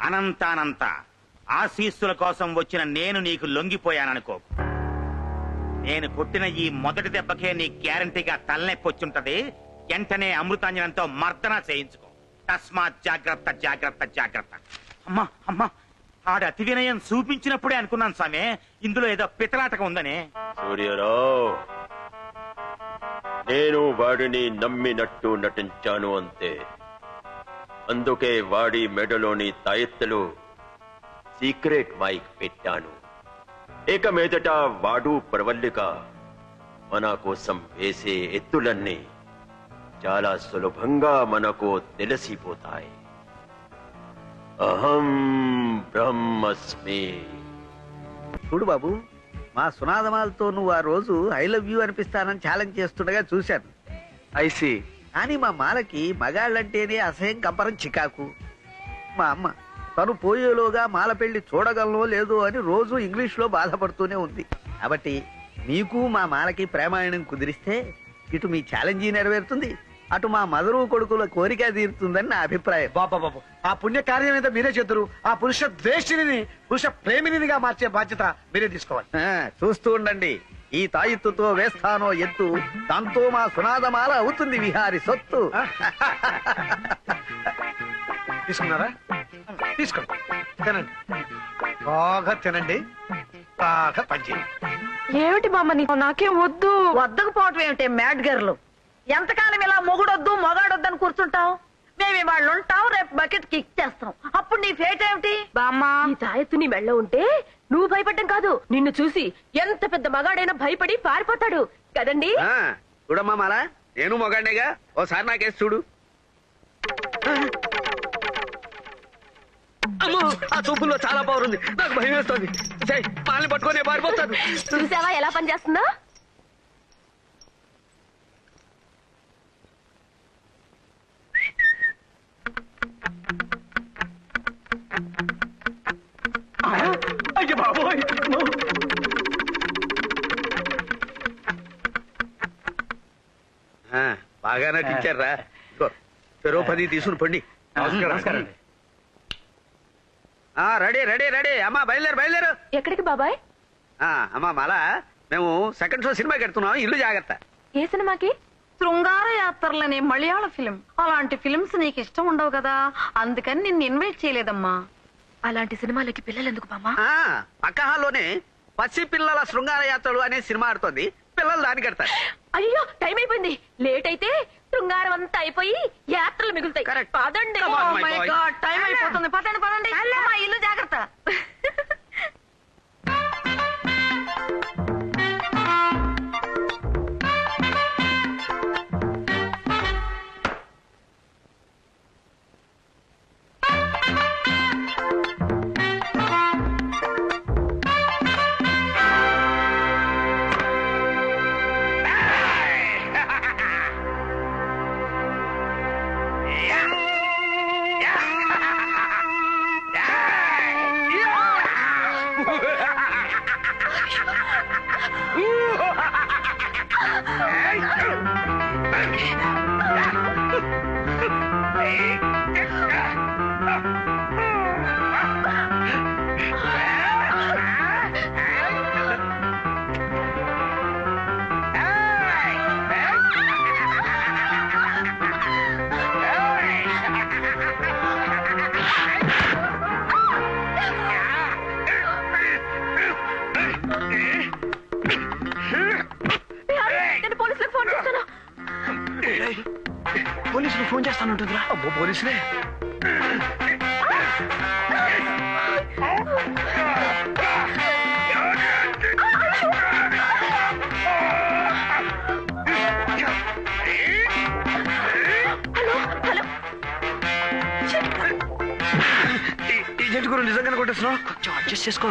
అనంతానంత ఆశీస్సుల కోసం వచ్చిన నేను నీకు లొంగిపోయాననుకో. నేను కొట్టిన ఈ మొదటి దెబ్బకే నీ గ్యారంటీగా తలనొప్పొచ్చుంటది. వెంటనే అమృతాంజనంతో మర్దన చేయించుకో. తస్మాత్ జాగ్రత్త జాగ్రత్త జాగ్రత్త. అమ్మా అమ్మా ఆడ అతి వినయం చూపించినప్పుడే అనుకున్నాను స్వామి. ఇందులో ఏదో పితలాటకం ఉందని. సూర్యరావు నేను వాడిని నమ్మినట్టు నటించాను అంతే. అందుకే వాడి మెడలోని తాయెత్తులు సీక్రెట్ మైక్ పెట్టాను. ఇక మీదట వాడు ప్రవల్లిక మన కోసం వేసే ఎత్తులన్నీ చాలా సులభంగా మనకు తెలిసిపోతాయి. అహం బ్రహ్మస్మి. చూడు బాబు మా సునాదమాలతో నువ్వు ఆ రోజు ఐ లవ్ యూ అనిపిస్తానని ఛాలెంజ్ చేస్తుండగా చూశాను. ఐసి కానీ మా మాలకి మగాళ్ళంటేనే అసహ్యం కంపరం చికాకు. మా అమ్మ తను పోయేలోగా మాల పెళ్ళి చూడగలనో లేదో అని రోజు ఇంగ్లీష్లో బాధపడుతూనే ఉంది. కాబట్టి మీకు మా మాలకి ప్రేమాయణం కుదిరిస్తే ఇటు మీ ఛాలెంజీ నెరవేరుతుంది అటు మా మదరు కొడుకుల కోరిక తీరుతుందని నా అభిప్రాయం. బాబా బాబు ఆ పుణ్య కార్యం ఏదో మీరే చేద్దరు ఆ పురుష ద్వేషిని పురుష ప్రేమినిగా మార్చే బాధ్యత మీరే తీసుకోవాలి. ఆ, చూస్తూ ఉండండి. ఈ తాయిత్తుతో వేస్తానో ఎత్తు దాంతో మా సునాదమాల అవుతుంది విహారి సొత్తు. తీసుకున్నారా? తీసుకోండి తినండి. బాగా తినండి. బాగా పనిచేయండి. ఏమిటి బామ్మ నీకు నాకేం వద్దు? వద్దకు పోవటం ఏమిటి మ్యాడ్ గర్లు ఎంతకాలం ఇలా మొగుడొద్దు మొగాడొద్దు అని కూర్చుంటాం మేము ఇవాళ ఉంటాం రేపు బకెట్ కిక్ చేస్తాం. అప్పుడు నీ ఫేట్ ఏమిటి? బామ్మ. ఈ తాయెత్తు నీ మెళ్ళ ఉంటే నువ్వు భయపడ్డం కాదు. నిన్ను చూసి ఎంత పెద్ద మగాడైనా భయపడి పారిపోతాడు. కదండి? ఆ, చూడమ్మా మాల. నేను మొగాడినేగా. ఓసారి నాకేసి చూడు. అమ్మో ఆ చూపుల్లో చాలా పవర్ ఉంది. నాకు భయం వేస్తుంది. మాల్ని పట్టుకొని పారిపోతాను. చూసావా ఎలా పనిచేస్తుందో? బాగా నటించారా? చెరో పది తీసుకుని పండి. నమస్కారం. Ready ready ready. అమ్మా బయలుదేరు బయలుదేరు. ఎక్కడికి బాబాయ్? ఆ, అమ్మా మాల మేము సెకండ్ షో సినిమాకి వెళ్తున్నాం. ఇల్లు జాగ్రత్త. ఏ సినిమాకి? శృంగార యాత్రలనే మలయాళ ఫిలిం. అలాంటి ఫిలిమ్స్ నీకు ఇష్టం ఉండవు కదా? అందుకని నిన్ను ఇన్వైట్ చేయలేదమ్మా. అలాంటి సినిమాలకి పిల్లలు ఎందుకు బామ్మ? ఆ, పక్క హాల్లోనే పసి పిల్లల శృంగార యాత్రలు అనే సినిమా ఆడుతోంది. పిల్లలు దానికి కడతారు. అయ్యో టైం అయిపోయింది. లేట్ అయితే శృంగారం అంతా అయిపోయి యాత్రలు మిగులుతాయి. పదండి. On, Oh టైం అయిపోతుంది. పదండి పదండి. ఇల్లు జాగ్రత్త. నేను ఫోన్ చేస్తానంటుందిరా. అబ్బో పోలీసులే. ఏజెంట్ గురు నిజంగానే కొట్టేస్తున్నావు? కొంచెం అడ్జస్ట్ చేసుకో.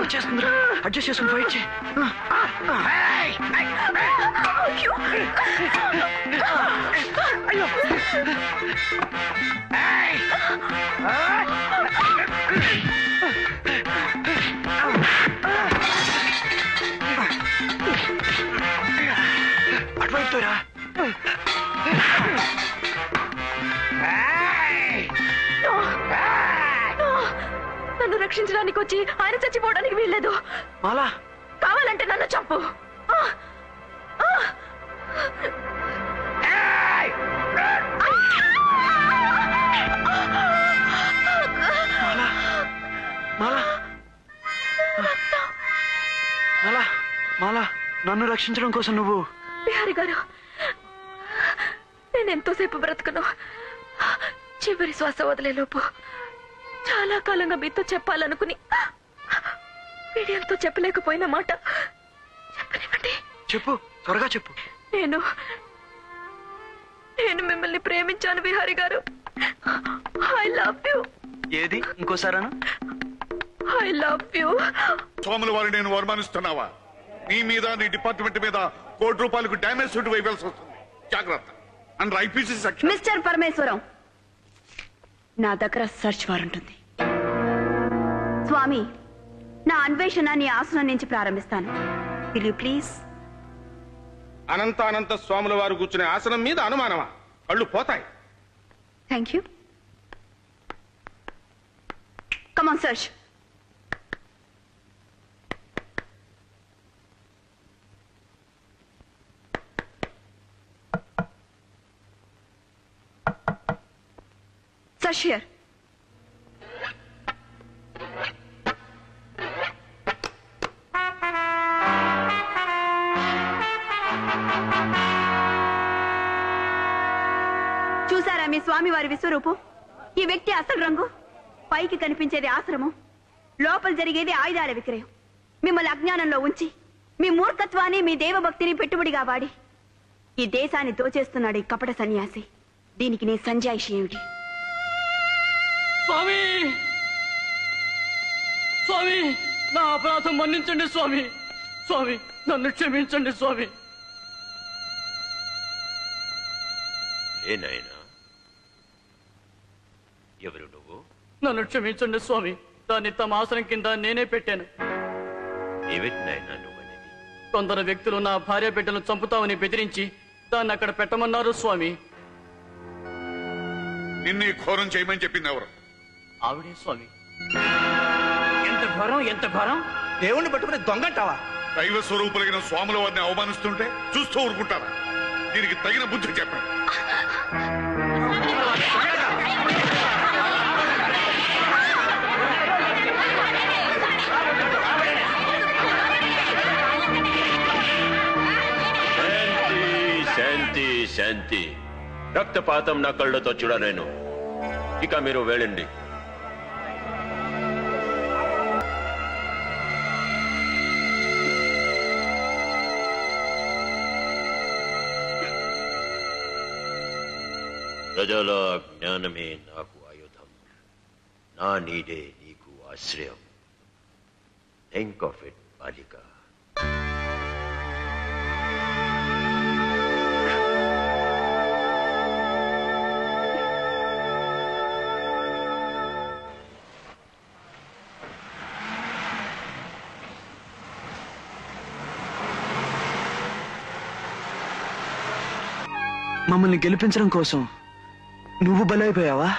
వచ్చేస్తుందిరా అడ్జస్ట్ చేసుకుని ఫైట్ చేయి అటువైపు రా రక్షించడానికి వచ్చి ఆయన చచ్చిపోవడానికి వీల్లేదు. మాలా. కావాలంటే నన్ను చంపు. మాలా. నన్ను రక్షించడం కోసం నువ్వు. బిహారీ గారు నేను ఎంతోసేపు బ్రతకను? చివరి శ్వాస వదిలేలోపు. చాలా కాలంగా మీతో చెప్పాలనుకుని వీడియంతో చెప్పలేకపోయిన మాట చెప్పనివ్వండి. చెప్పు త్వరగా చెప్పు. నేను నేను మిమ్మల్ని ప్రేమించాను బిహారీ గారు. ఐ లవ్ యూ ఏది? ఇంకోసారాను ఐ లవ్ యూ సోముల వారు నేను వర్మానిస్తున్నావా నీ మీద నీ డిపార్ట్మెంట్ మీద కోటి రూపాయలకు డ్యామేజ్ సూట్ వేయవలసి వస్తుంది. జాగ్రత్త. And IPC section. Mister Parameswaram నా దగ్గర సర్చ్ వారెంట్ ఉంది. స్వామి నా అన్వేషణ నీ ఆసనం నుంచి ప్రారంభిస్తాను. Will you please Ananta Ananta స్వాముల వారు కూర్చునే ఆసనం మీద అనుమానమా? కళ్ళు పోతాయి. Thank you come on search Taşıyor. చూసారా మీ స్వామి వారి ఈ వ్యక్తి అసలు రంగు పైకి కనిపించేది ఆశ్రమం లోపల జరిగేది ఆయుధాల విక్రయం. మిమ్మల్ని అజ్ఞానంలో ఉంచి మీ మూర్ఖత్వాన్ని మీ దేవభక్తిని పెట్టుబడిగా వాడి ఈ దేశాన్ని దోచేస్తున్నాడు ఈ కపట సన్యాసి. దీనికి నీ సంజాయిషి ఏమిటి? స్వామి! స్వామి నా అపరాధం మన్నించండి స్వామి! స్వామి నన్ను క్షమించండి స్వామి! ఏ నాయనా? ఎవరు నువ్వు? నన్ను క్షమించండి స్వామి! దాన్ని తమ ఆసనం కింద నేనే పెట్టాను. ఏమిటి నాయనా నువ్వనేది? కొందరు వ్యక్తులు నా భార్య బిడ్డను చంపుతామని బెదిరించి దాన్ని అక్కడ పెట్టమన్నారు స్వామి. నిన్ను ఈ ఘోరం చేయమని చెప్పింది ఎవరు? ఆవిడే స్వామి. ఎంత ఘోరం ఎంత ఘోరం? దేవుణ్ణి పట్టుకుని దొంగంటావా? దైవ స్వరూపులైన స్వాముల వారిని అవమానిస్తుంటే చూస్తూ ఊరుకుంటారా? దీనికి తగిన బుద్ధి చెప్పండి. శాంతి శాంతి శాంతి. రక్తపాతం నా కళ్ళతో చూడలేను ఇక మీరు వెళ్ళండి. ప్రజల జ్ఞానమే నాకు ఆయుధం. నా నీడే నీకు ఆశ్రయం. థింక్ ఆఫ్ ఇట్ బాలిక. మమ్మల్ని గెలిపించడం కోసం నువ్వు బలైపోయావా?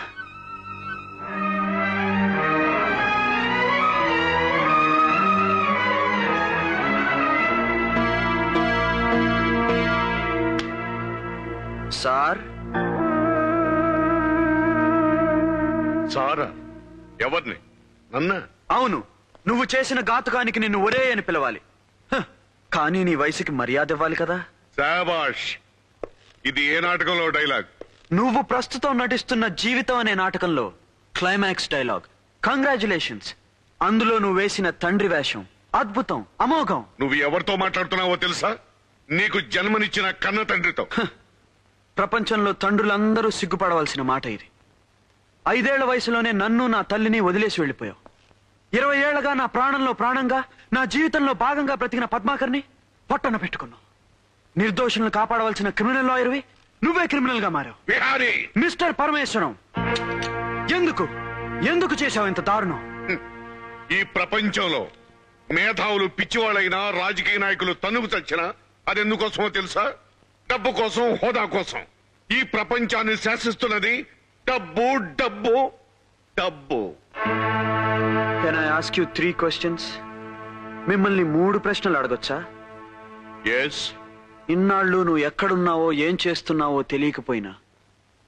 సార్? సారా? ఎవరిని? నన్నా? అవును. నువ్వు చేసిన ఘాతుకానికి నిన్ను ఒరే అని పిలవాలి. హ, కానీ నీ వయసుకి మర్యాద ఇవ్వాలి కదా? శాబాష్! ఇది ఏ నాటకంలో డైలాగ్? నువ్వు ప్రస్తుతం నటిస్తున్న జీవితం అనే నాటకంలో క్లైమాక్స్ డైలాగ్ కంగ్రాచులేషన్స్ అందులో నువ్వు వేసిన తండ్రి వేషం. అద్భుతం. అమోఘం. నువ్వు ఎవరితో మాట్లాడుతున్నావో తెలుసా? నీకు జన్మనిచ్చిన కన్న తండ్రితో. ప్రపంచంలో తండ్రులందరూ సిగ్గుపడవలసిన మాట ఇది. ఐదేళ్ళ వయసులోనే నన్ను నా తల్లిని వదిలేసి వెళ్ళిపోయావు. ఇరవై ఏళ్ళగా నా ప్రాణంలో ప్రాణంగా నా జీవితంలో భాగంగా బ్రతికిన పద్మాకర్ని పొట్టన పెట్టుకున్నావు. నిర్దోషులను కాపాడవలసిన క్రిమినల్ లాయర్వి నువ్వే క్రిమినల్గా మారావు మిస్టర్ పరమేశ్వరం! ఎందుకు? ఎందుకు చేశావు ఇంత దారుణం? ఈ ప్రపంచంలో మేధావులు పిచ్చివాళ్ళైనా రాజకీయ నాయకులు తన్నుకు చచ్చినా అది ఎందుకోసమో తెలుసా? డబ్బు కోసం హోదా కోసం. ఈ ప్రపంచాన్ని శాసిస్తున్నది డబ్బు డబ్బు డబ్బు. Can I ask you three questions మిమ్మల్ని మూడు ప్రశ్నలు అడగొచ్చా? ఎస్ ఇన్నాళ్ళు నువ్వు ఎక్కడున్నావో ఏం చేస్తున్నావో తెలియకపోయినా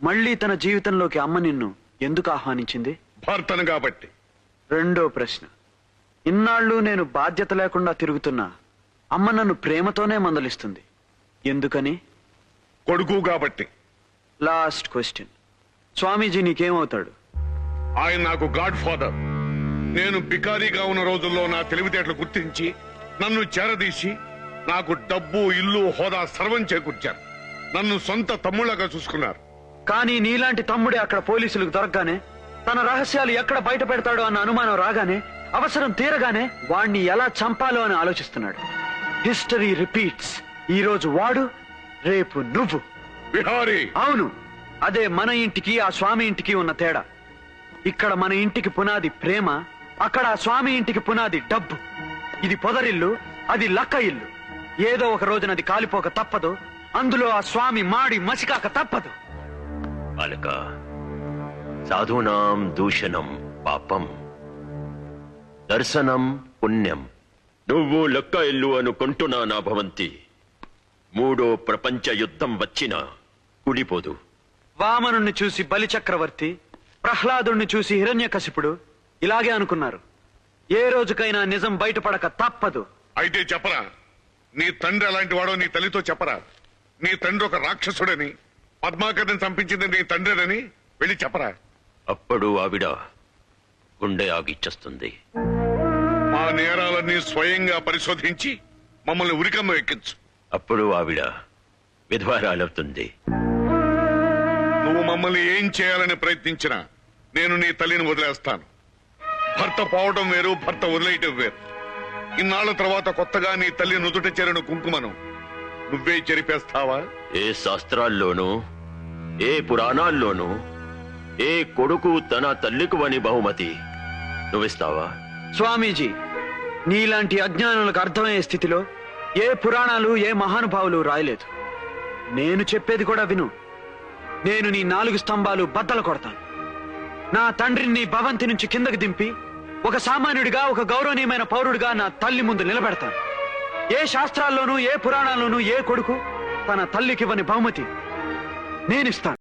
మళ్ళీ తన జీవితంలోకి అమ్మ నిన్ను ఎందుకు ఆహ్వానించింది? భర్తను కాబట్టి. రెండో ప్రశ్న. ఇన్నాళ్ళు నేను బాధ్యత లేకుండా తిరుగుతున్నా అమ్మ నన్ను ప్రేమతోనే మందలిస్తుంది. ఎందుకని? కొడుకు కాబట్టి. లాస్ట్ క్వశ్చన్ స్వామీజీ నీకేమవుతాడు? ఆయన నాకు గాడ్ ఫాదర్ నేను బికారీగా ఉన్న రోజుల్లో నా తెలివితేటలు గుర్తించి నన్ను చేరదీసి నాకు డబ్బు ఇల్లు హోదా సర్వం చేకూర్చారు. నన్ను సొంత తమ్ముళ్ళగా చూసుకున్నారు. కానీ నీలాంటి తమ్ముడే అక్కడ పోలీసులకు దొరకగానే తన రహస్యాలు ఎక్కడ బయట పెడతాడో అన్న అనుమానం రాగానే అవసరం తీరగానే వాణ్ణి ఎలా చంపాలో అని ఆలోచిస్తున్నాడు. History repeats. ఈ రోజు వాడు రేపు నువ్వు. బిహారీ అవును అదే మన ఇంటికి ఆ స్వామి ఇంటికి ఉన్న తేడా. ఇక్కడ మన ఇంటికి పునాది ప్రేమ అక్కడ ఆ స్వామి ఇంటికి పునాది డబ్బు. ఇది పొదరిల్లు అది లక్క ఇల్లు. ఏదో ఒక రోజున అది కాలిపోక తప్పదు. అందులో ఆ స్వామి మాడి మసికాక తప్పదు. బాలిక సాధూనాం దూషణం పాపం. దర్శనం పుణ్యం. నువ్వు లెక్క ఇల్లు అనుకుంటున్నా నా భవంతి. మూడో ప్రపంచ యుద్ధం వచ్చినా కుడిపోదు వామనుణ్ణి చూసి బలి చక్రవర్తి ప్రహ్లాదుణ్ణి చూసి హిరణ్యకశిపుడు ఇలాగే అనుకున్నారు. ఏ రోజుకైనా నిజం బయటపడక తప్పదు. అయితే చెప్పరా నీ తండ్రి ఎలాంటి వాడో నీ తల్లితో చెప్పరా? నీ తండ్రి ఒక రాక్షసుడని పద్మాకర్ని చంపించింది నీ తండ్రినని వెళ్ళి చెప్పరా? అప్పుడు ఆవిడ గుండె ఆగిచ్చేస్తుంది మా నేరాలన్నీ స్వయంగా పరిశోధించి మమ్మల్ని ఉరికమ్మ ఎక్కించు. అప్పుడు ఆవిడ విధ్వారాలవుతుంది. నువ్వు మమ్మల్ని ఏం చేయాలని ప్రయత్నించినా నేను నీ తల్లిని వదిలేస్తాను. భర్త పోవడం వేరు భర్త వదిలేయటం వేరు. ఇన్నాళ్ళ తర్వాత కొత్తగా నీ తల్లి నుదుట చేరిన కుంకుమను. నువ్వే చెరిపేస్తావా? ఏ శాస్త్రాల్లోనూ ఏ పురాణాల్లోనూ ఏ కొడుకు తన తల్లికి వని బహుమతి నువ్విస్తావా? స్వామీజీ నీలాంటి అజ్ఞానులకు అర్థమయ్యే స్థితిలో ఏ పురాణాలు ఏ మహానుభావులు రాయలేదు. నేను చెప్పేది కూడా విను. నేను నీ నాలుగు స్తంభాలు బద్దలు కొడతాను. నా తండ్రిని భవంతి నుంచి కిందకి దింపి ఒక సామాన్యుడిగా ఒక గౌరవనీయమైన పౌరుడిగా నా తల్లి ముందు నిలబెడతాను. ఏ శాస్త్రాల్లోనూ ఏ పురాణాల్లోనూ ఏ కొడుకు తన తల్లికివ్వని బహుమతి నేనిస్తాను.